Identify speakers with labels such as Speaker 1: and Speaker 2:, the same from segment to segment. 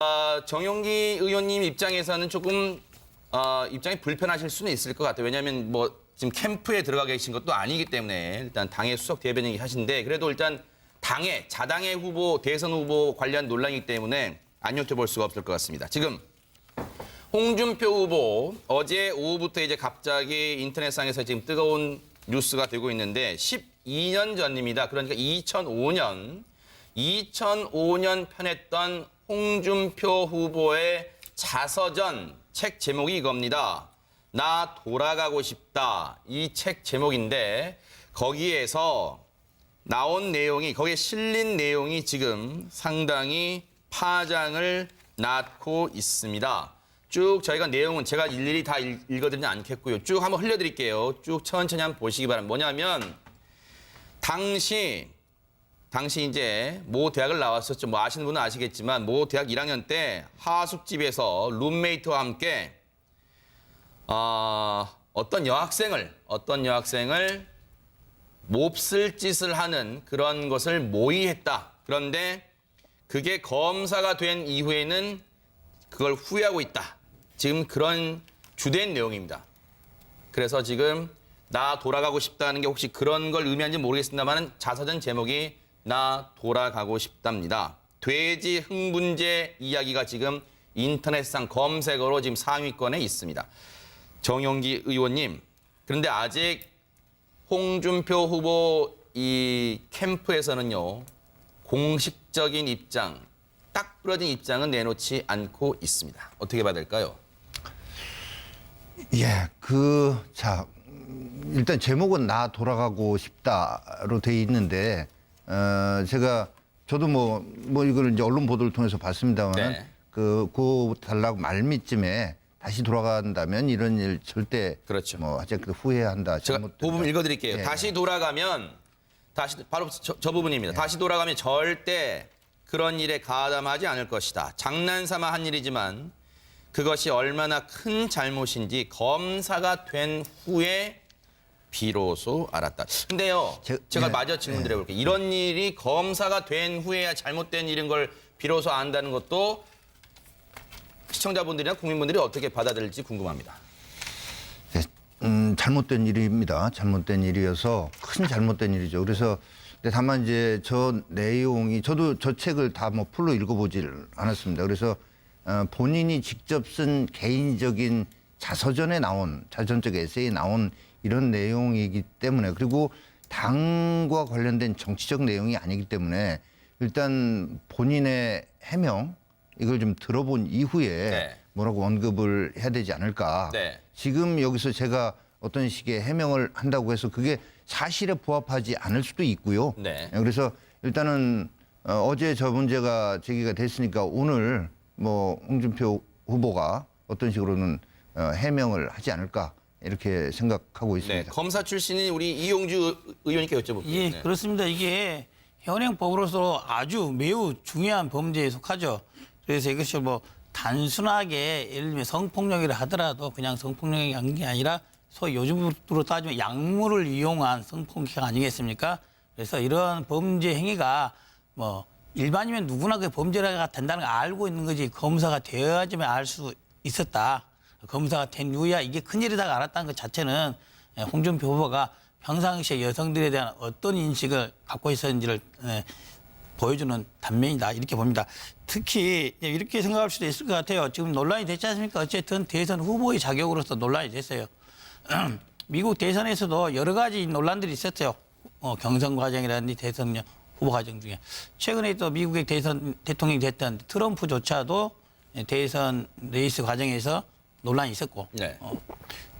Speaker 1: 어, 정용기 의원님 입장에서는 조금 어, 입장이 불편하실 수는 있을 것 같아요. 왜냐하면 뭐 지금 캠프에 들어가 계신 것도 아니기 때문에 일단 당의 수석 대변인 하신데 그래도 일단 당의 자당의 후보 대선 후보 관련 논란이기 때문에 안 여쭤볼 수가 없을 것 같습니다. 지금 홍준표 후보 어제 오후부터 이제 갑자기 인터넷상에서 지금 뜨거운 뉴스가 되고 있는데 12년 전입니다. 그러니까 2005년 2005년 편했던 홍준표 후보의 자서전 책 제목이 이겁니다. 나 돌아가고 싶다. 이 책 제목인데 거기에서 나온 내용이 거기에 실린 내용이 지금 상당히 파장을 낳고 있습니다. 쭉 저희가 내용은 제가 일일이 다 읽- 읽어드리지 않겠고요. 쭉 한번 흘려드릴게요. 쭉 천천히 한번 보시기 바랍니다. 뭐냐면 당시 당시 이제 모 대학을 나왔었죠. 뭐 아시는 분은 아시겠지만 모 대학 1학년 때 하숙집에서 룸메이트와 함께 어, 어떤 여학생을 어떤 여학생을 몹쓸 짓을 하는 그런 것을 모의했다. 그런데 그게 검사가 된 이후에는 그걸 후회하고 있다. 지금 그런 주된 내용입니다. 그래서 지금 나 돌아가고 싶다는 게 혹시 그런 걸 의미하는지 모르겠습니다만 자서전 제목이 나 돌아가고 싶답니다. 돼지 흥분제 이야기가 지금 인터넷상 검색어로 지금 상위권에 있습니다. 정용기 의원님, 그런데 아직 홍준표 후보 이 캠프에서는요 공식적인 입장, 딱 부러진 입장은 내놓지 않고 있습니다. 어떻게 봐야 될까요?
Speaker 2: 예, 그, 자, 음, 일단 제목은 나 돌아가고 싶다로 돼 있는데, 어, 제가, 저도 뭐, 뭐 이걸 이제 언론 보도를 통해서 봤습니다만,
Speaker 1: 네.
Speaker 2: 그, 그 달라고 말미쯤에 다시 돌아간다면 이런 일 절대.
Speaker 1: 그렇죠.
Speaker 2: 뭐, 하여튼 그 후회한다.
Speaker 1: 제가. 그 부분 읽어드릴게요.
Speaker 2: 예.
Speaker 1: 다시 돌아가면 다시 바로 저, 저 부분입니다. 다시 돌아가면 절대 그런 일에 가담하지 않을 것이다. 장난삼아 한 일이지만 그것이 얼마나 큰 잘못인지 검사가 된 후에 비로소 알았다. 근데요,
Speaker 2: 제-
Speaker 1: 제, 가
Speaker 2: 네.
Speaker 1: 마저 질문드려 볼게요. 이런 일이 검사가 된 후에야 잘못된 일인 걸 비로소 안다는 것도 시청자분들이나 국민분들이 어떻게 받아들일지 궁금합니다.
Speaker 2: 네, 음, 잘못된 일입니다. 잘못된 일이어서 큰 잘못된 일이죠. 그래서 근데 다만 이제 저 내용이 저도 저 책을 다 뭐 풀로 읽어보질 않았습니다. 그래서 어, 본인이 직접 쓴 개인적인 자서전에 나온 자전적 에세이에 나온 이런 내용이기 때문에 그리고 당과 관련된 정치적 내용이 아니기 때문에 일단 본인의 해명 이걸 좀 들어본 이후에
Speaker 1: 네.
Speaker 2: 뭐라고 언급을 해야 되지 않을까.
Speaker 1: 네.
Speaker 2: 지금 여기서 제가 어떤 식의 해명을 한다고 해서 그게 사실에 부합하지 않을 수도 있고요.
Speaker 1: 네.
Speaker 2: 그래서 일단은 어, 어제 저 문제가 제기가 됐으니까 오늘 뭐 홍준표 후보가 어떤 식으로는 어, 해명을 하지 않을까 이렇게 생각하고
Speaker 1: 네,
Speaker 2: 있습니다.
Speaker 1: 검사 출신인 우리 이용주 의원님께 여쭤볼게요.
Speaker 3: 예,
Speaker 1: 네.
Speaker 3: 그렇습니다. 이게 현행법으로서 아주 매우 중요한 범죄에 속하죠. 그래서 이것이 뭐 단순하게 예를 들면 성폭력이라 하더라도 그냥 성폭력이 아닌 게 아니라 소위 요즘으로 따지면 약물을 이용한 성폭력 아니겠습니까? 그래서 이런 범죄 행위가 뭐 일반이면 누구나 그 범죄가 된다는 걸 알고 있는 거지 검사가 되어야지만 알 수 있었다. 검사가 된 이후야 이게 큰일이다가 알았다는 것 자체는 예, 홍준표 후보가 평상시에 여성들에 대한 어떤 인식을 갖고 있었는지를 예, 보여주는 단면이다 이렇게 봅니다. 특히 이제 이렇게 생각할 수도 있을 것 같아요. 지금 논란이 됐지 않습니까? 어쨌든 대선 후보의 자격으로서 논란이 됐어요. 미국 대선에서도 여러 가지 논란들이 있었어요. 어, 경선 과정이라든지 대선 후보 과정 중에 최근에 또 미국의 대선 대통령이 됐던 트럼프조차도 대선 레이스 과정에서 논란이 있었고
Speaker 1: 네.
Speaker 3: 어,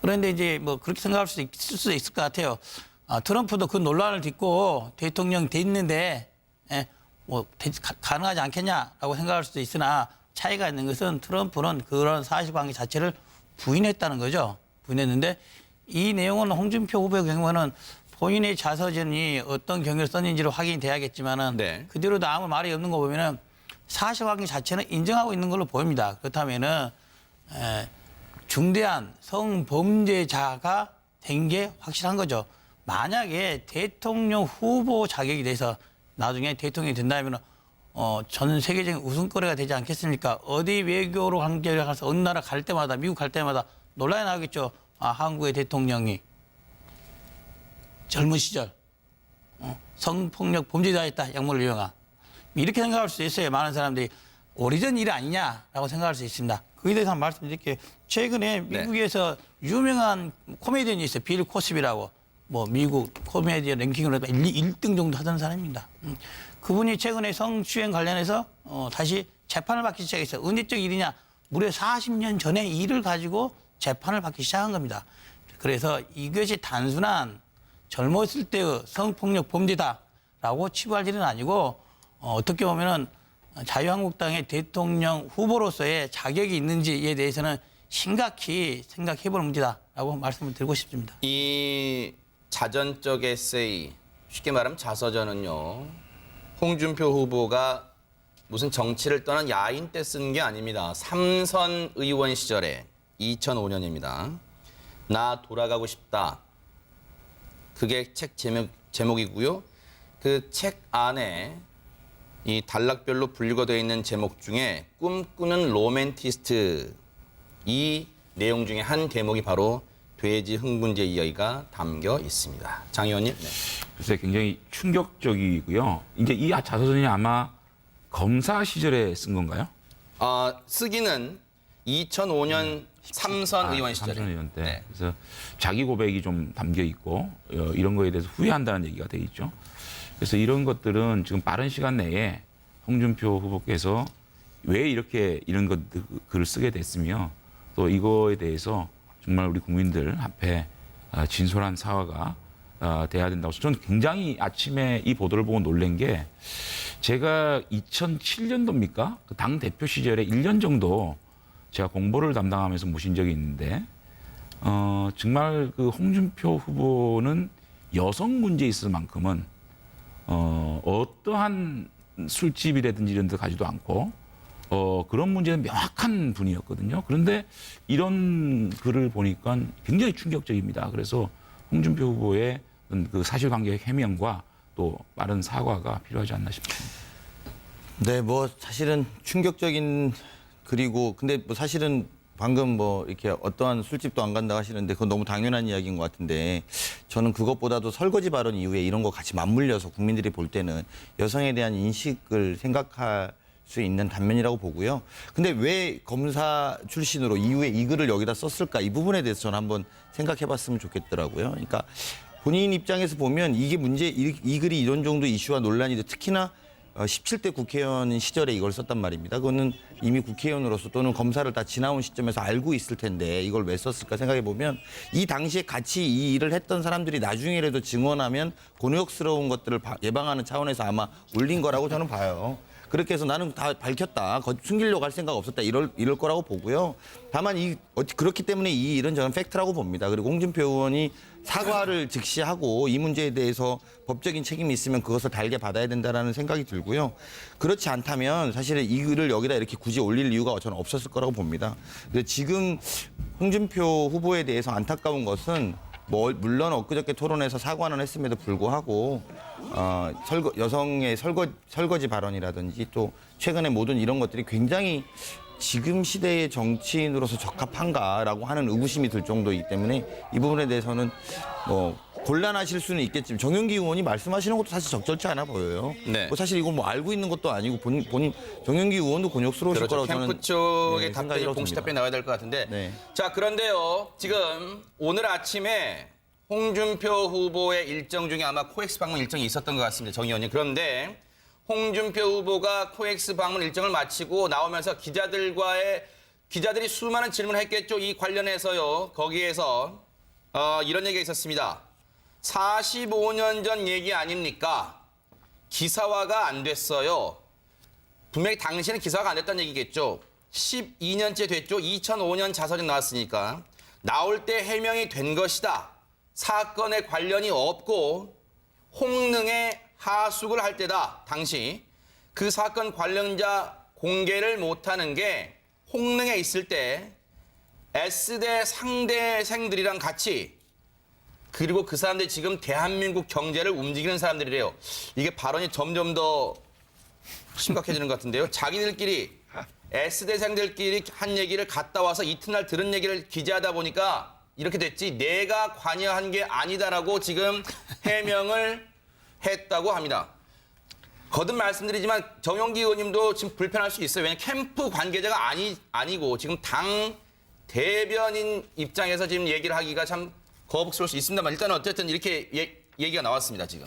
Speaker 3: 그런데 이제 뭐 그렇게 생각할 수도 있을 수도 있을 것 같아요. 아, 트럼프도 그 논란을 딛고 대통령 됐는데 예, 뭐 대- 가- 가능하지 않겠냐라고 생각할 수도 있으나 차이가 있는 것은 트럼프는 그런 사실관계 자체를 부인했다는 거죠. 부인했는데 이 내용은 홍준표 후보의 경우는 본인의 자서전이 어떤 경위를 썼는지를 확인이 돼야겠지만은
Speaker 1: 네.
Speaker 3: 그대로도 아무 말이 없는 거 보면은 사실관계 자체는 인정하고 있는 걸로 보입니다. 그렇다면은 에, 중대한 성범죄자가 된 게 확실한 거죠. 만약에 대통령 후보 자격이 돼서 나중에 대통령이 된다면 어, 전 세계적인 우승거리가 되지 않겠습니까? 어디 외교로 관계를 가서 어느 나라 갈 때마다 미국 갈 때마다 논란이 나겠죠. 아, 한국의 대통령이 젊은 시절 어, 성폭력 범죄자였다. 약물을 이용한. 이렇게 생각할 수 있어요. 많은 사람들이 오래전 일 아니냐라고 생각할 수 있습니다. 거기에 대해서 한 말씀드릴게요. 최근에
Speaker 1: 네.
Speaker 3: 미국에서 유명한 코미디언이 있어요. 빌 코스비라고. 뭐 미국 코미디언 랭킹으로 1, 등 정도 하던 사람입니다. 음. 그분이 최근에 성추행 관련해서 어, 다시 재판을 받기 시작했어요. 언제적 일이냐? 무려 40년 전에 이 일을 가지고 재판을 받기 시작한 겁니다. 그래서 이것이 단순한 젊었을 때의 성폭력 범죄다라고 치부할 일은 아니고 어, 어떻게 보면은 자유한국당의 대통령 후보로서의 자격이 있는지에 대해서는 심각히 생각해 볼 문제다라고 말씀을 드리고 싶습니다.
Speaker 1: 이 자전적 에세이, 쉽게 말하면 자서전은요, 홍준표 후보가 무슨 정치를 떠난 야인 때 쓴 게 아닙니다. 삼선 의원 시절에 2005년입니다. 나 돌아가고 싶다. 그게 책 제목, 제목이고요. 그 책 안에 이 단락별로 분류가 되어 있는 제목 중에 꿈꾸는 로맨티스트 이 내용 중에 한 대목이 바로 돼지 흥분제 이야기가 담겨 있습니다. 장 의원님. 네.
Speaker 4: 글쎄 굉장히 충격적이고요. 이제 이 자서전이 아마 검사 시절에 쓴 건가요?
Speaker 1: 어, 쓰기는 2005년 삼선
Speaker 4: 아,
Speaker 1: 의원 시절에.
Speaker 4: 삼선 의원 때.
Speaker 1: 네.
Speaker 4: 그래서 자기 고백이 좀 담겨 있고 어, 이런 거에 대해서 후회한다는 얘기가 돼 있죠. 그래서 이런 것들은 지금 빠른 시간 내에 홍준표 후보께서 왜 이렇게 이런 것 글을 쓰게 됐으며 또 이거에 대해서 정말 우리 국민들 앞에 아, 진솔한 사과가 아, 돼야 된다고 저는 굉장히 아침에 이 보도를 보고 놀란 게 제가 2007년도입니까? 그 당 대표 시절에 1년 정도 제가 공보를 담당하면서 모신 적이 있는데 어, 정말 그 홍준표 후보는 여성 문제에 있을 만큼은 어, 어떠한 술집이라든지 이런 데 가지도 않고 어, 그런 문제는 명확한 분이었거든요. 그런데 이런 글을 보니까 굉장히 충격적입니다. 그래서 홍준표 후보의 그 사실관계 해명과 또 빠른 사과가 필요하지 않나 싶습니다.
Speaker 5: 네, 뭐 사실은 충격적인 그리고 근데 뭐 사실은 방금 뭐 이렇게 어떠한 술집도 안 간다 하시는데 그건 너무 당연한 이야기인 것 같은데 저는 그것보다도 설거지 발언 이후에 이런 거 같이 맞물려서 국민들이 볼 때는 여성에 대한 인식을 생각할 수 있는 단면이라고 보고요. 근데 왜 검사 출신으로 이후에 이 글을 여기다 썼을까 이 부분에 대해서 저는 한번 생각해 봤으면 좋겠더라고요. 그러니까 본인 입장에서 보면 이게 문제 이, 이 글이 이런 정도 이슈와 논란이 돼 특히나 어, 17대 국회의원 시절에 이걸 썼단 말입니다. 그거는 이미 국회의원으로서 또는 검사를 다 지나온 시점에서 알고 있을 텐데 이걸 왜 썼을까 생각해 보면 이 당시에 같이 이 일을 했던 사람들이 나중에라도 증언하면 곤욕스러운 것들을 바- 예방하는 차원에서 아마 올린 거라고 저는 봐요. 그렇게 해서 나는 다 밝혔다. 거- 숨기려고 할 생각 없었다. 이럴, 이럴 거라고 보고요. 다만 이, 어, 그렇기 때문에 이 일은 저는 팩트라고 봅니다. 그리고 홍준표 의원이 사과를 즉시 하고 이 문제에 대해서 법적인 책임이 있으면 그것을 달게 받아야 된다라는 생각이 들고요. 그렇지 않다면 사실은 이 글을 여기다 이렇게 굳이 올릴 이유가 저는 없었을 거라고 봅니다. 근데 지금 홍준표 후보에 대해서 안타까운 것은 뭐 물론 엊그저께 토론에서 사과는 했음에도 불구하고 어, 설거, 여성의 설거, 설거지 발언이라든지 또 최근에 모든 이런 것들이 굉장히 지금 시대의 정치인으로서 적합한가라고 하는 의구심이 들 정도이기 때문에 이 부분에 대해서는 뭐 곤란하실 수는 있겠지만 정영기 의원이 말씀하시는 것도 사실 적절치 않아 보여요.
Speaker 1: 네.
Speaker 5: 뭐 사실 이건 뭐 알고 있는 것도 아니고 본인, 본인 정영기 의원도 곤욕스러우실
Speaker 1: 그렇죠.
Speaker 5: 거라고 저는
Speaker 1: 캠프 쪽의
Speaker 5: 네,
Speaker 1: 답변이
Speaker 5: 생각이라고
Speaker 1: 공식
Speaker 5: 듭니다.
Speaker 1: 답변이 나와야 될 것 같은데.
Speaker 5: 네.
Speaker 1: 자, 그런데요. 지금 오늘 아침에 홍준표 후보의 일정 중에 아마 코엑스 방문 일정이 있었던 것 같습니다. 정 의원님. 그런데 홍준표 후보가 코엑스 방문 일정을 마치고 나오면서 기자들과의 기자들이 수많은 질문을 했겠죠. 이 관련해서요. 거기에서 어, 이런 얘기가 있었습니다. 45년 전 얘기 아닙니까? 기사화가 안 됐어요. 분명히 당신은 기사가 안 됐다는 얘기겠죠. 12년째 됐죠. 2005년 자서전 나왔으니까. 나올 때 해명이 된 것이다. 사건에 관련이 없고 홍능의 하숙을 할 때다. 당시 그 사건 관련자 공개를 못하는 게 홍능에 있을 때 S대 상대생들이랑 같이 그리고 그 사람들이 지금 대한민국 경제를 움직이는 사람들이래요. 이게 발언이 점점 더 심각해지는 것 같은데요. 자기들끼리 S대생들끼리 한 얘기를 갔다 와서 이튿날 들은 얘기를 기재하다 보니까 이렇게 됐지 내가 관여한 게 아니다라고 지금 해명을 했다고 합니다. 거듭 말씀드리지만 정용기 의원님도 지금 불편할 수 있어요. 왜냐면 캠프 관계자가 아니, 아니고 지금 당 대변인 입장에서 지금 얘기를 하기가 참 거북스러울 수 있습니다만 일단은 어쨌든 이렇게 예- 얘기가 나왔습니다, 지금.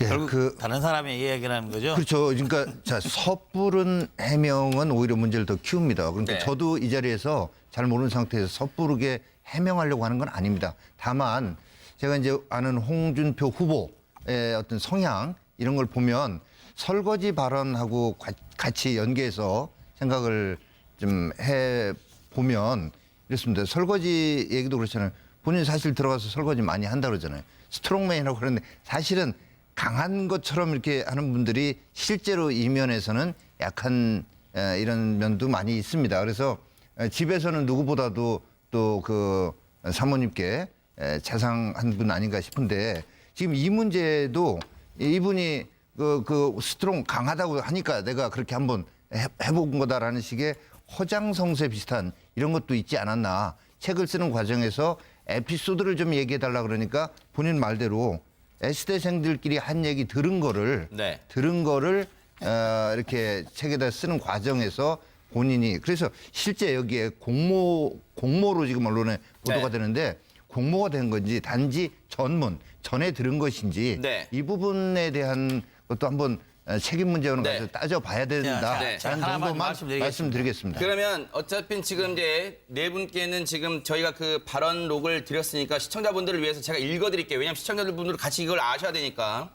Speaker 2: 예,
Speaker 3: 결국
Speaker 2: 그
Speaker 3: 다른 사람의 이야기라는 거죠.
Speaker 2: 그렇죠. 그러니까 자 섣부른 해명은 오히려 문제를 더 키웁니다. 그러니까
Speaker 1: 네.
Speaker 2: 저도 이 자리에서 잘 모르는 상태에서 섣부르게 해명하려고 하는 건 아닙니다. 다만 제가 이제 아는 홍준표 후보의 어떤 성향 이런 걸 보면 설거지 발언하고 과- 같이 연계해서 생각을 좀 해 보면 이렇습니다. 설거지 얘기도 그렇잖아요. 본인 사실 들어가서 설거지 많이 한다 그러잖아요. 스트롱맨이라고 그러는데 사실은 강한 것처럼 이렇게 하는 분들이 실제로 이면에서는 약한 에, 이런 면도 많이 있습니다. 그래서 에, 집에서는 누구보다도 또 그 사모님께 에, 자상한 분 아닌가 싶은데 지금 이 문제도 이분이 그, 그 스트롱 강하다고 하니까 내가 그렇게 한번 해, 해본 거다라는 식의 허장성세 비슷한 이런 것도 있지 않았나. 책을 쓰는 과정에서 에피소드를 좀 얘기해 달라 그러니까 본인 말대로 S대생들끼리 한 얘기 들은 거를
Speaker 1: 네.
Speaker 2: 들은 거를 어, 이렇게 책에다 쓰는 과정에서 본인이 그래서 실제 여기에 공모 공모로 지금 언론에 보도가
Speaker 1: 네.
Speaker 2: 되는데 공모가 된 건지 단지 전문 전에 들은 것인지
Speaker 1: 네.
Speaker 2: 이 부분에 대한 것도 한번 어, 책임 문제로
Speaker 1: 네.
Speaker 2: 가지고 따져봐야 된다.
Speaker 3: 자,
Speaker 1: 네.
Speaker 2: 라는 정도만
Speaker 3: 말씀드리겠습니다.
Speaker 2: 말씀드리겠습니다.
Speaker 1: 그러면 어차피 지금 이제 네 분께는 지금 저희가 그 발언 록을 드렸으니까 시청자분들을 위해서 제가 읽어드릴게요. 왜냐하면 시청자분들 같이 이걸 아셔야 되니까.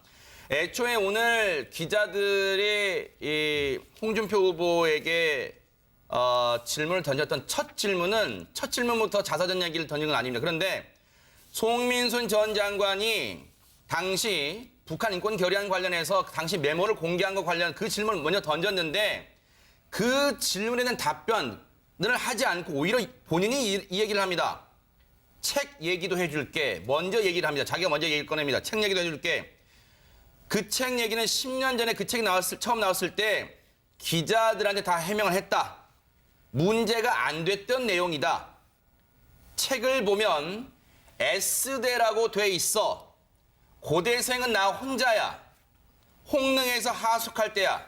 Speaker 1: 애초에 오늘 기자들이 이 홍준표 후보에게 어, 질문을 던졌던 첫 질문은 첫 질문부터 자사전 얘기를 던진 건 아닙니다. 그런데 송민순 전 장관이 당시 북한 인권 결의안 관련해서 당시 메모를 공개한 것 관련 그 질문을 먼저 던졌는데 그 질문에 대한 답변을 하지 않고 오히려 본인이 이, 이 얘기를 합니다. 책 얘기도 해줄게. 먼저 얘기를 합니다. 자기가 먼저 얘기를 꺼냅니다. 책 얘기도 해줄게. 그 책 얘기는 10년 전에 그 책이 나왔을, 처음 나왔을 때 기자들한테 다 해명을 했다. 문제가 안 됐던 내용이다. 책을 보면 S대라고 돼 있어. 고대생은 나 혼자야. 홍릉에서 하숙할 때야.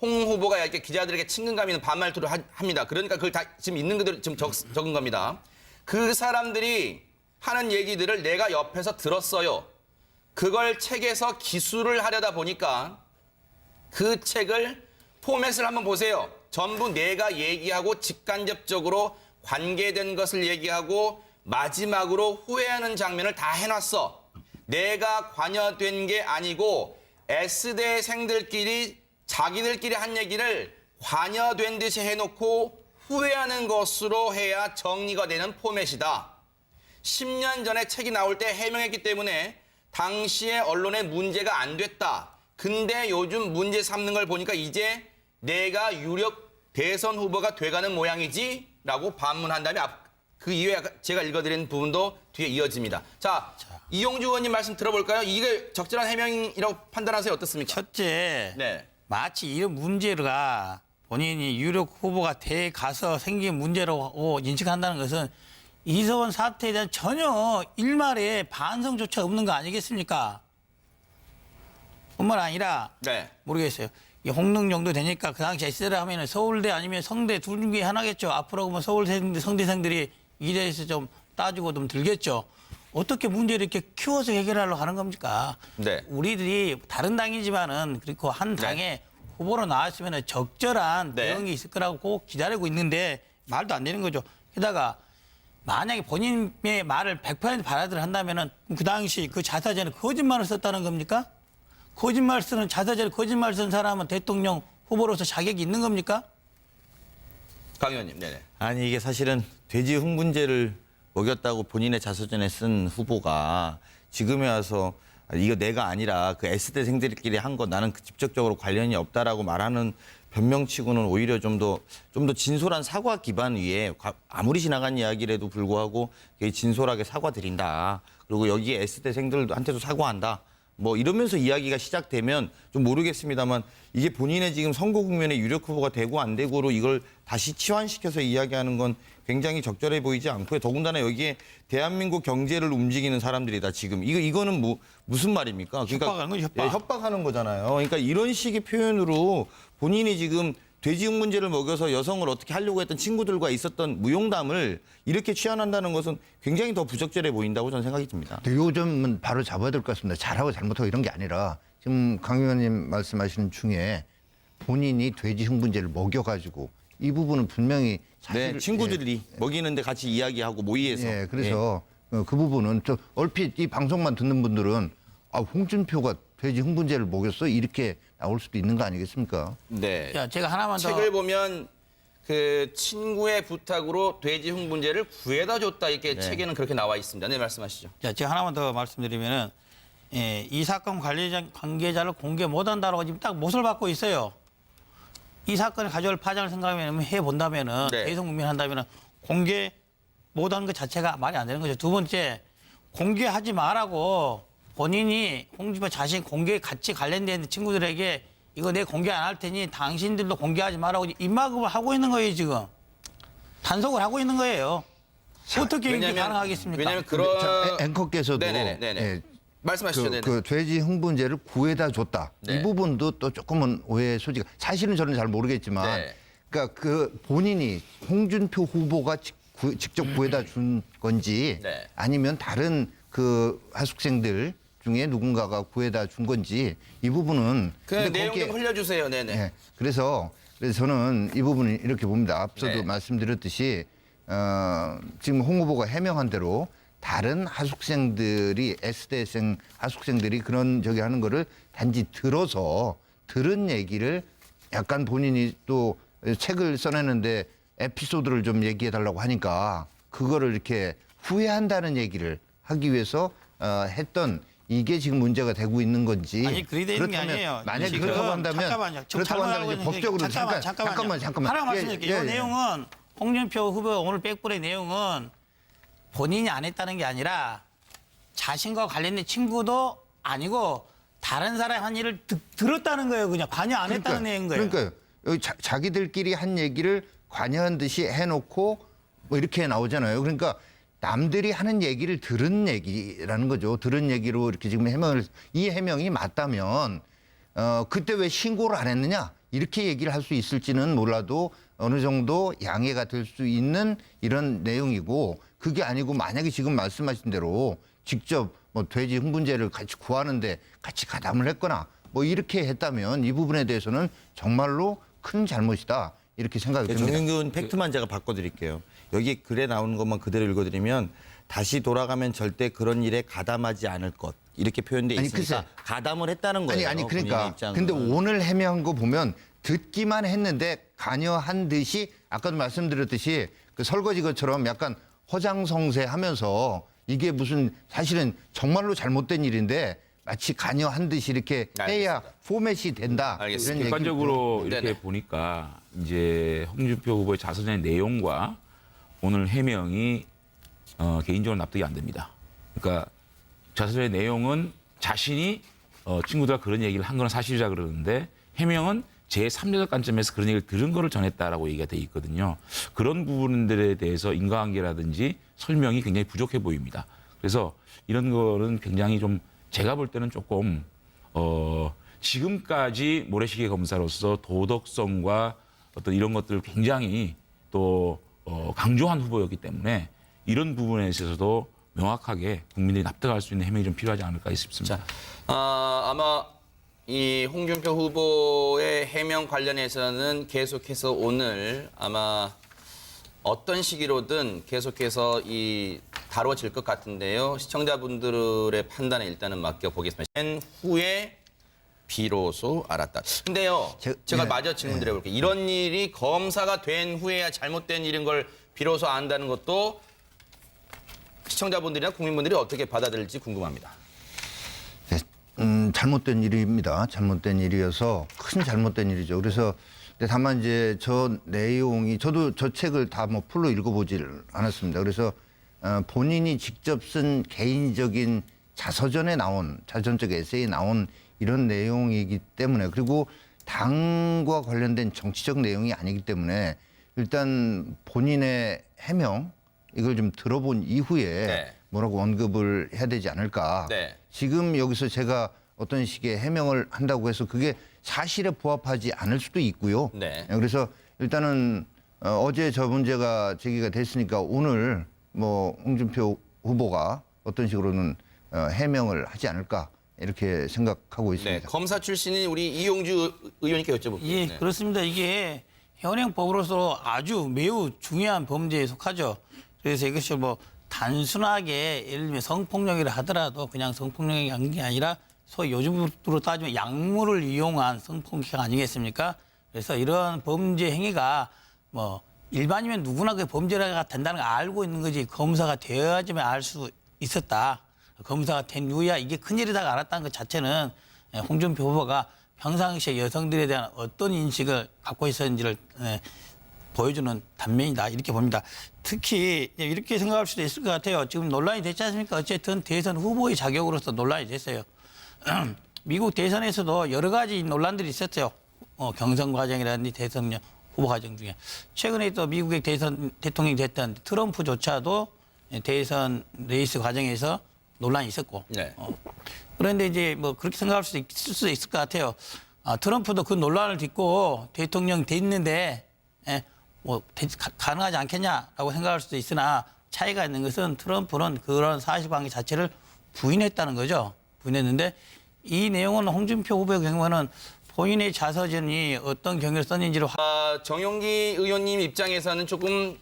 Speaker 1: 홍 후보가 이렇게 기자들에게 친근감 있는 반말투를 하- 합니다. 그러니까 그걸 다 지금 있는 그대로 지금 적, 적은 겁니다. 그 사람들이 하는 얘기들을 내가 옆에서 들었어요. 그걸 책에서 기술을 하려다 보니까 그 책을 포맷을 한번 보세요. 전부 내가 얘기하고 직간접적으로 관계된 것을 얘기하고 마지막으로 후회하는 장면을 다 해놨어. 내가 관여된 게 아니고 S대생들끼리 자기들끼리 한 얘기를 관여된 듯이 해놓고 후회하는 것으로 해야 정리가 되는 포맷이다. 10년 전에 책이 나올 때 해명했기 때문에 당시에 언론에 문제가 안 됐다. 근데 요즘 문제 삼는 걸 보니까 이제 내가 유력 대선 후보가 돼가는 모양이지? 라고 반문한 다음에 앞- 그 아까 제가 읽어드린 부분도 뒤에 이어집니다. 자, 이용주 의원님 말씀 들어볼까요? 이게 적절한 해명이라고 판단하세요? 어떻습니까?
Speaker 3: 첫째,
Speaker 1: 네.
Speaker 3: 마치 이런 문제가 본인이 유력 후보가 돼 가서 생긴 문제라고 인식한다는 것은 이서원 사태에 대한 전혀 일말의 반성조차 없는 거 아니겠습니까? 뿐만 아니라
Speaker 1: 네.
Speaker 3: 모르겠어요. 이 홍릉 정도 되니까 그 당시 S대를 하면 서울대 아니면 성대 둘 중에 하나겠죠. 앞으로 보면 서울대 성대생들이 이 대해서 좀 따지고 좀 들겠죠. 어떻게 문제를 이렇게 키워서 해결하려고 하는 겁니까?
Speaker 1: 네.
Speaker 3: 우리들이 다른 당이지만은 그리고 한 당에 후보로 나왔으면 적절한
Speaker 1: 네.
Speaker 3: 대응이 있을 거라고 기다리고 있는데 말도 안 되는 거죠. 게다가 만약에 본인의 말을 100% 받아들여 한다면은 그 당시 그 자사전에 거짓말을 썼다는 겁니까? 거짓말 쓰는 자사전에 거짓말 쓴 사람은 대통령 후보로서 자격이 있는 겁니까?
Speaker 1: 강 의원님, 네네.
Speaker 5: 아니 이게 사실은 돼지 흥분제를 먹였다고 본인의 자서전에 쓴 후보가 지금에 와서 이거 내가 아니라 그 S대 생들끼리 한 거 나는 그 직접적으로 관련이 없다라고 말하는 변명치고는 오히려 좀 더 좀 더 진솔한 사과 기반 위에 과- 아무리 지나간 이야기라도 불구하고 진솔하게 사과드린다. 그리고 여기에 S대 생들한테도 사과한다. 뭐 이러면서 이야기가 시작되면 좀 모르겠습니다만 이게 본인의 지금 선거 국면의 유력 후보가 되고 안 되고로 이걸 다시 치환시켜서 이야기하는 건 굉장히 적절해 보이지 않고요. 더군다나 여기에 대한민국 경제를 움직이는 사람들이다 지금 이거 이거는 뭐 무슨 말입니까?
Speaker 3: 협박하는 거죠, 협박.
Speaker 5: 예, 협박하는 거잖아요. 그러니까 이런 식의 표현으로 본인이 지금 돼지육 문제를 먹여서 여성을 어떻게 하려고 했던 친구들과 있었던 무용담을 이렇게 취한한다는 것은 굉장히 더 부적절해 보인다고 저는 생각이 듭니다.
Speaker 2: 요점은 바로 잡아야 될 것 같습니다. 잘하고 잘못하고 이런 게 아니라 지금 강 의원님 말씀하시는 중에 본인이 돼지 흥분제를 먹여가지고 이 부분은 분명히 사실
Speaker 5: 네, 친구들이 먹이는데 같이 이야기하고 모의해서.
Speaker 2: 예, 그래서 어, 그 부분은 저 얼핏 이 방송만 듣는 분들은 아 홍준표가 돼지 흥분제를 먹였어 이렇게 나올 수도 있는 거 아니겠습니까?
Speaker 1: 네.
Speaker 3: 야, 제가 하나만 더
Speaker 1: 책을 보면 그 친구의 부탁으로 돼지 흥분제를 구해다 줬다 이렇게 책에는 그렇게 나와 있습니다. 네, 말씀하시죠.
Speaker 3: 자, 제가 하나만 더 말씀드리면은 예, 이 사건 관계자, 관계자를 공개 못한다라고 지금 딱 못을 받고 있어요. 이 사건을 가져올 파장을 생각하면 해 본다면은
Speaker 1: 네.
Speaker 3: 대선 국민한다면은 공개 못하는 것 자체가 말이 안 되는 거죠. 두 번째 공개하지 말라고 본인이 홍준표 자신 공개 같이 관련된 친구들에게 이거 내 공개 안 할 테니 당신들도 공개하지 말라고 입막음을 하고 있는 거예요 지금 단속을 하고 있는 거예요. 어떻게 이게
Speaker 1: 왜냐면-
Speaker 3: 가능하겠습니까?
Speaker 1: 왜냐면 그런
Speaker 2: 자, 앵- 앵커께서도
Speaker 1: 네네네. 네네.
Speaker 2: 예,
Speaker 1: 말씀하시죠.
Speaker 2: 그,
Speaker 1: 네네.
Speaker 2: 그 돼지 흥분제를 구해다 줬다.
Speaker 1: 네.
Speaker 2: 이 부분도 또 조금은 오해 소지가 사실은 저는 잘 모르겠지만
Speaker 1: 네.
Speaker 2: 그러니까 그 본인이 홍준표 후보가 직, 구- 직접 구해다 준 건지
Speaker 1: 네.
Speaker 2: 아니면 다른 그 하숙생들 중에 누군가가 구해다 준 건지 이 부분은
Speaker 1: 그
Speaker 2: 근데
Speaker 1: 내용
Speaker 2: 거기에-
Speaker 1: 좀 흘려주세요. 네네.
Speaker 2: 예. 그래서 그래서 저는 이 부분을 이렇게 봅니다. 앞서도
Speaker 1: 네.
Speaker 2: 말씀드렸듯이 어, 지금 홍 후보가 해명한 대로 다른 하숙생들이 S대생 하숙생들이 그런 저기 하는 거를 단지 들어서 들은 얘기를 약간 본인이 또 책을 써내는데 에피소드를 좀 얘기해 달라고 하니까 그거를 이렇게 후회한다는 얘기를 하기 위해서 어, 했던 이게 지금 문제가 되고 있는 건지
Speaker 3: 아니 그리 되는 게 아니에요.
Speaker 2: 만약
Speaker 3: 지금
Speaker 2: 그렇다고 한다면
Speaker 3: 잠깐만요.
Speaker 2: 그렇다고 한다면 이제 법적으로
Speaker 3: 잠깐만,
Speaker 2: 잠깐
Speaker 3: 잠깐만요.
Speaker 2: 잠깐만 잠깐만
Speaker 3: 하나
Speaker 2: 예,
Speaker 3: 말씀드릴게요.
Speaker 2: 예,
Speaker 3: 이
Speaker 2: 예.
Speaker 3: 내용은 홍준표 후보 오늘 백불의 내용은 본인이 안 했다는 게 아니라 자신과 관련된 친구도 아니고 다른 사람 한 일을 듣- 들었다는 거예요. 그냥 관여 안 했다는 내용인 거예요.
Speaker 2: 그러니까요. 여기 자, 자기들끼리 한 얘기를 관여한 듯이 해놓고 뭐 이렇게 나오잖아요. 그러니까 남들이 하는 얘기를 들은 얘기라는 거죠. 들은 얘기로 이렇게 지금 해명을 이 해명이 맞다면 어 그때 왜 신고를 안 했느냐 이렇게 얘기를 할 수 있을지는 몰라도 어느 정도 양해가 될 수 있는 이런 내용이고 그게 아니고 만약에 지금 말씀하신 대로 직접 뭐 돼지 흥분제를 같이 구하는데 같이 가담을 했거나 뭐 이렇게 했다면 이 부분에 대해서는 정말로 큰 잘못이다 이렇게 생각이
Speaker 5: 네,
Speaker 2: 듭니다.
Speaker 5: 정윤근 팩트만 제가 바꿔드릴게요. 여기 글에 나오는 것만 그대로 읽어드리면 다시 돌아가면 절대 그런 일에 가담하지 않을 것 이렇게 표현돼
Speaker 2: 아니,
Speaker 5: 있으니까
Speaker 2: 글쎄.
Speaker 5: 가담을 했다는 거예요.
Speaker 2: 아니 아니 그러니까. 근데 오늘 해명한 거 보면 듣기만 했는데 관여한 듯이 아까도 말씀드렸듯이 그 설거지 것처럼 약간 허장성세하면서 이게 무슨 사실은 정말로 잘못된 일인데 마치 관여한 듯이 이렇게 해야
Speaker 1: 알겠습니다.
Speaker 2: 포맷이 된다
Speaker 1: 알겠습니다.
Speaker 2: 이런
Speaker 4: 객관적으로 이렇게
Speaker 1: 네네.
Speaker 4: 보니까 이제 홍준표 후보의 자서전의 내용과 오늘 해명이 어, 개인적으로 납득이 안 됩니다. 그러니까 자서전의 내용은 자신이 어, 친구들과 그런 얘기를 한 건 사실이라 그러는데 해명은 제 3자적 관점에서 그런 얘기를 들은 거를 전했다라고 얘기가 돼 있거든요. 그런 부분들에 대해서 인과관계라든지 설명이 굉장히 부족해 보입니다. 그래서 이런 거는 굉장히 좀 제가 볼 때는 조금 어, 지금까지 모래시계 검사로서 도덕성과 어떤 이런 것들을 굉장히 또 어, 강조한 후보였기 때문에 이런 부분에 있어서도 명확하게 국민들이 납득할 수 있는 해명이 좀 필요하지 않을까 싶습니다.
Speaker 1: 자, 아, 아마 이 홍준표 후보의 해명 관련해서는 계속해서 오늘 아마 어떤 시기로든 계속해서 이 다뤄질 것 같은데요. 시청자분들의 판단에 일단은 맡겨보겠습니다. 한 후에 비로소 알았다. 근데요,
Speaker 2: 제-
Speaker 1: 제, 가
Speaker 2: 네.
Speaker 1: 마저 질문드려볼게요. 이런 일이 검사가 된 후에야 잘못된 일인 걸 비로소 안다는 것도 시청자분들이나 국민분들이 어떻게 받아들일지 궁금합니다.
Speaker 2: 네, 음, 잘못된 일입니다. 잘못된 일이어서 큰 잘못된 일이죠. 그래서 근데 다만 이제 저 내용이 저도 저 책을 다 뭐 풀로 읽어보질 않았습니다. 그래서 어, 본인이 직접 쓴 개인적인 자서전에 나온 자전적 에세이에 나온 이런 내용이기 때문에 그리고 당과 관련된 정치적 내용이 아니기 때문에 일단 본인의 해명 이걸 좀 들어본 이후에
Speaker 1: 네.
Speaker 2: 뭐라고 언급을 해야 되지 않을까.
Speaker 1: 네.
Speaker 2: 지금 여기서 제가 어떤 식의 해명을 한다고 해서 그게 사실에 부합하지 않을 수도 있고요.
Speaker 1: 네.
Speaker 2: 그래서 일단은 어, 어제 저 문제가 제기가 됐으니까 오늘 뭐 홍준표 후보가 어떤 식으로는 어, 해명을 하지 않을까 이렇게 생각하고
Speaker 1: 네,
Speaker 2: 있습니다.
Speaker 1: 검사 출신인 우리 이용주 의원님께 여쭤볼게요.
Speaker 3: 예,
Speaker 1: 네.
Speaker 3: 그렇습니다. 이게 현행법으로서 아주 매우 중요한 범죄에 속하죠. 그래서 이것이 뭐 단순하게 예를 들면 성폭력이라 하더라도 그냥 성폭력이 한 게 아니라 소위 요즘으로 따지면 약물을 이용한 성폭력 아니겠습니까? 그래서 이런 범죄 행위가 뭐 일반이면 누구나 그 범죄가 된다는 걸 알고 있는 거지 검사가 되어야지만 알 수 있었다. 검사가 된 이후야 이게 큰일이다가 알았다는 것 자체는 예, 홍준표 후보가 평상시에 여성들에 대한 어떤 인식을 갖고 있었는지를 예, 보여주는 단면이다 이렇게 봅니다. 특히 이렇게 생각할 수도 있을 것 같아요. 지금 논란이 됐지 않습니까? 어쨌든 대선 후보의 자격으로서 논란이 됐어요. 미국 대선에서도 여러 가지 논란들이 있었죠. 어, 경선 과정이라든지 대통령 후보 과정 중에 최근에 또 미국의 대선 대통령이 됐던 트럼프조차도 대선 레이스 과정에서 논란이 있었고
Speaker 1: 네.
Speaker 3: 어, 그런데 이제 뭐 그렇게 생각할 수도 있을 수도 있을 것 같아요. 아, 트럼프도 그 논란을 딛고 대통령 됐는데 예, 뭐 대- 가, 가능하지 않겠냐라고 생각할 수도 있으나 차이가 있는 것은 트럼프는 그런 사실관계 자체를 부인했다는 거죠. 부인했는데 이 내용은 홍준표 후보의 경우는 본인의 자서전이 어떤 경위를 썼는지를 확-
Speaker 1: 아, 정용기 의원님 입장에서는 조금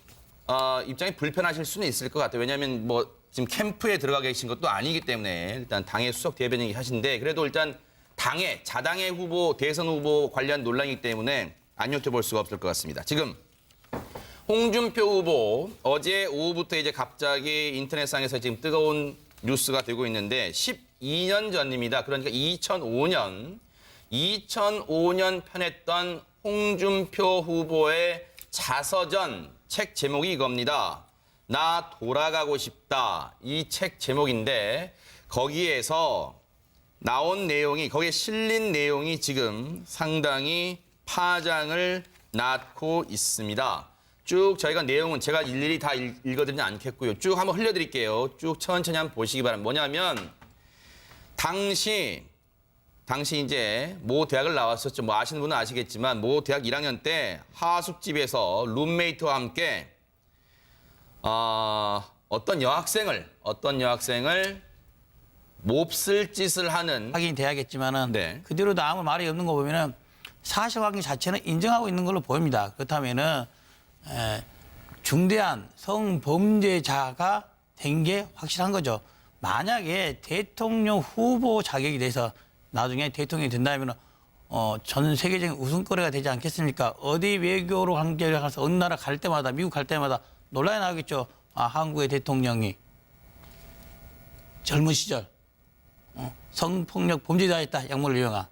Speaker 1: 어, 입장이 불편하실 수는 있을 것 같아요. 왜냐하면 뭐 지금 캠프에 들어가 계신 것도 아니기 때문에 일단 당의 수석 대변인 하신데 그래도 일단 당의 자당의 후보 대선 후보 관련 논란이기 때문에 안 여쭤볼 수가 없을 것 같습니다. 지금 홍준표 후보 어제 오후부터 이제 갑자기 인터넷상에서 지금 뜨거운 뉴스가 되고 있는데 12년 전입니다. 그러니까 2005년 2005년 편했던 홍준표 후보의 자서전 책 제목이 이겁니다. 나 돌아가고 싶다. 이 책 제목인데 거기에서 나온 내용이 거기에 실린 내용이 지금 상당히 파장을 낳고 있습니다. 쭉 저희가 내용은 제가 일일이 다 읽- 읽어드리지 않겠고요. 쭉 한번 흘려드릴게요. 쭉 천천히 한번 보시기 바랍니다. 뭐냐면 당시 당시 이제 모 대학을 나왔었죠. 뭐 아시는 분은 아시겠지만 모 대학 1학년 때 하숙집에서 룸메이트와 함께 어, 어떤 여학생을 어떤 여학생을 몹쓸 짓을 하는
Speaker 3: 확인이 돼야겠지만은
Speaker 1: 네.
Speaker 3: 그대로도 아무 말이 없는 거 보면은 사실관계 자체는 인정하고 있는 걸로 보입니다. 그렇다면은 에, 중대한 성범죄자가 된 게 확실한 거죠. 만약에 대통령 후보 자격이 돼서 나중에 대통령이 된다면 어, 전 세계적인 웃음거리가 되지 않겠습니까? 어디 외교로 관계를 가서 어느 나라 갈 때마다 미국 갈 때마다 논란이 나겠죠. 아, 한국의 대통령이 젊은 시절 어, 성폭력 범죄자였다. 약물을 이용한.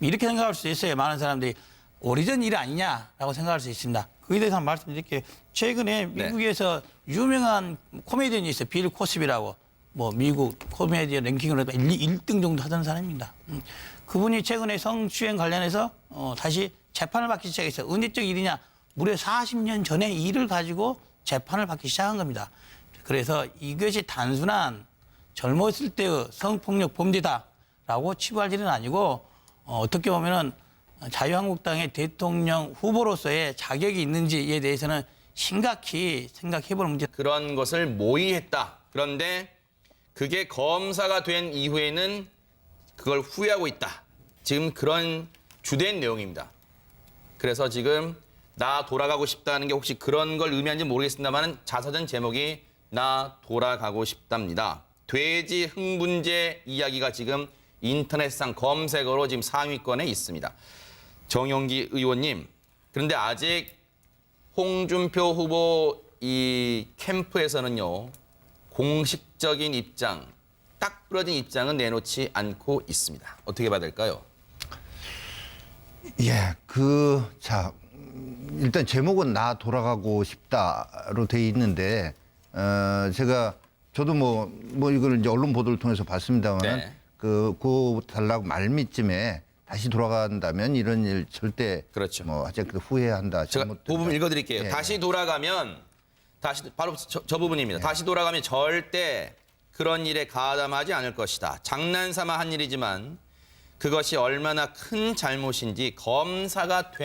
Speaker 3: 이렇게 생각할 수 있어요. 많은 사람들이. 오래전 일 아니냐라고 생각할 수 있습니다. 그에 대해서 한번 말씀드릴게요. 최근에
Speaker 1: 네.
Speaker 3: 미국에서 유명한 코미디언이 있어요. 빌 코스비라고. 뭐 미국 코미디언 랭킹으로 1, 등 정도 하던 사람입니다. 음. 그분이 최근에 성추행 관련해서 어, 다시 재판을 받기 시작했어요. 언제적 일이냐. 무려 40년 전의 일을 가지고 재판을 받기 시작한 겁니다 그래서 이것이 단순한 젊었을 때의 성폭력 범죄다라고 치부할 일은 아니고 어, 어떻게 보면은 자유한국당의 대통령 후보로서의 자격이 있는지에 대해서는 심각히 생각해볼 문제.
Speaker 1: 그런 것을 모의했다. 그런데 그게 검사가 된 이후에는 그걸 후회하고 있다. 지금 그런 주된 내용입니다. 그래서 지금 나 돌아가고 싶다는 게 혹시 그런 걸 의미하는지 모르겠습니다만 자서전 제목이 나 돌아가고 싶답니다. 돼지 흥분제 이야기가 지금 인터넷상 검색어로 지금 상위권에 있습니다. 정용기 의원님, 그런데 아직 홍준표 후보 이 캠프에서는요 공식적인 입장, 딱 부러진 입장은 내놓지 않고 있습니다. 어떻게 봐야 될까요?
Speaker 2: 예, 그, 자, 음, 일단 제목은 나 돌아가고 싶다로 돼 있는데, 어, 제가 저도 뭐, 뭐 이걸 이제 언론 보도를 통해서 봤습니다만
Speaker 1: 네.
Speaker 2: 그, 고 달라고 말미쯤에 다시 돌아간다면 이런 일 절대
Speaker 1: 그렇죠.
Speaker 2: 뭐 하여튼 그 후회한다.
Speaker 1: 제가
Speaker 2: 잘못된다.
Speaker 1: 부분 읽어드릴게요.
Speaker 2: 예.
Speaker 1: 다시 돌아가면 다시 바로 저, 저 부분입니다.
Speaker 2: 예.
Speaker 1: 다시 돌아가면 절대 그런 일에 가담하지 않을 것이다. 장난삼아 한 일이지만 그것이 얼마나 큰 잘못인지 검사가 된